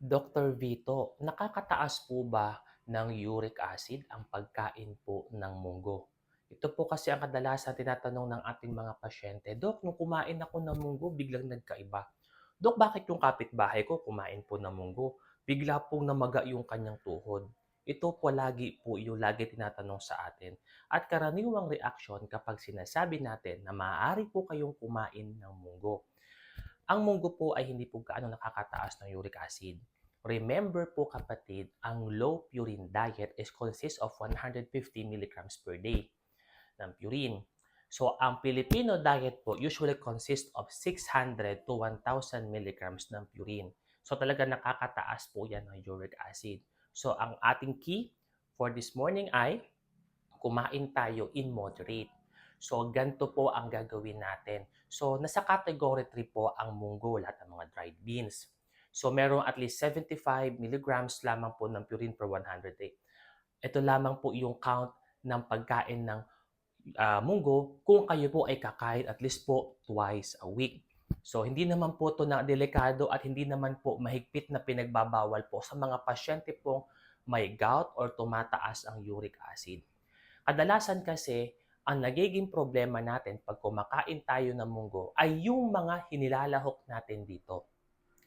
Dr. Vito, nakakataas po ba ng uric acid ang pagkain po ng munggo? Ito po kasi ang kadalasan tinatanong ng ating mga pasyente, Dok, nung kumain ako ng munggo, biglang nagkaiba. Dok, bakit yung kapitbahay ko kumain po ng munggo? Bigla pong namaga yung kanyang tuhod. Ito po lagi po yung lagi tinatanong sa atin. At karaniwang reaksyon kapag sinasabi natin na maaari po kayong kumain ng munggo. Ang munggo po ay hindi po gaano nakakataas ng uric acid. Remember po kapatid, ang low purine diet is consists of 150 milligrams per day ng purine. So, ang Filipino diet po usually consists of 600 to 1,000 milligrams ng purine. So, talaga nakakataas po yan ng uric acid. So, ang ating key for this morning ay kumain tayo in moderate. So, ganito po ang gagawin natin. So, nasa category 3 po ang munggo, lahat ng mga dried beans. So, merong at least 75 milligrams lamang po ng purine per 100 day. Ito lamang po yung count ng pagkain ng ah, munggo kung kayo po ay kakain at least po twice a week. So, hindi naman po ito na delikado at hindi naman po mahigpit na pinagbabawal po sa mga pasyente pong may gout or tumataas ang uric acid. Kadalasan kasi, ang nagiging problema natin pag kumakain tayo ng munggo ay yung mga hinilalahok natin dito.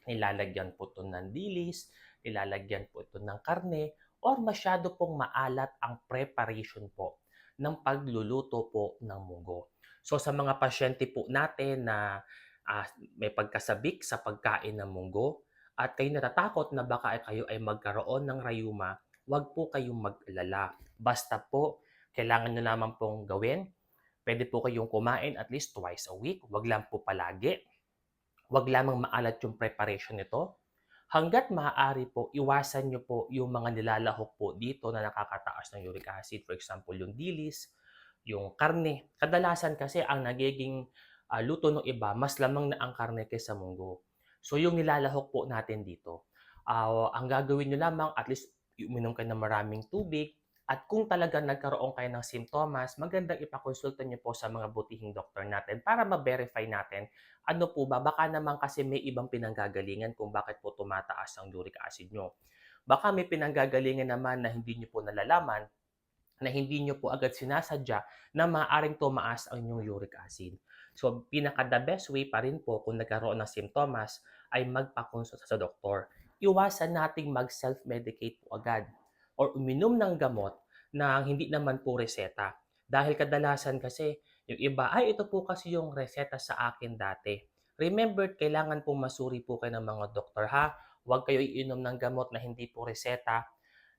Nilalagyan po ito ng dilis, nilalagyan po ito ng karne, or masyado pong maalat ang preparation po ng pagluluto po ng munggo. So sa mga pasyente po natin na ah, may pagkasabik sa pagkain ng munggo at kayo natatakot na baka ay kayo ay magkaroon ng rayuma, huwag po kayong mag-alala. Basta po, kailangan nyo naman pong gawin. Pwede po kayong kumain at least twice a week. Huwag lang po palagi. Huwag lamang maalat yung preparation nito. Hanggat maaari po, iwasan nyo po yung mga nilalahok po dito na nakakataas ng uric acid. For example, yung dilis, yung karne. Kadalasan kasi ang nagiging ah, luto ng iba, mas lamang na ang karne kaysa munggo. So yung nilalahok po natin dito, ah, ang gagawin nyo lamang, at least uminom kayo ng maraming tubig, at kung talagang nagkaroon kayo ng simptomas, magandang ipakonsulta nyo po sa mga butihing doktor natin para ma-verify natin ano po ba, baka naman kasi may ibang pinanggagalingan kung bakit po tumataas ang uric acid nyo. Baka may pinanggagalingan naman na hindi nyo po nalalaman, na hindi nyo po agad sinasadya na maaaring tumaas ang inyong uric acid. So, pinaka the best way pa rin po kung nagkaroon ng simptomas ay magpakonsulta sa doktor. Iwasan nating mag-self-medicate po agad or uminom ng gamot na hindi naman po reseta. Dahil kadalasan kasi yung iba, ay ito po kasi yung reseta sa akin dati. Remember, kailangan pong masuri po kayo ng mga doktor ha. Huwag kayo iinom ng gamot na hindi po reseta,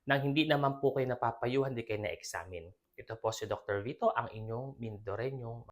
nang hindi naman po kayo napapayuhan, hindi kayo na-examine. Ito po si Dr. Vito, ang inyong Mindorenyong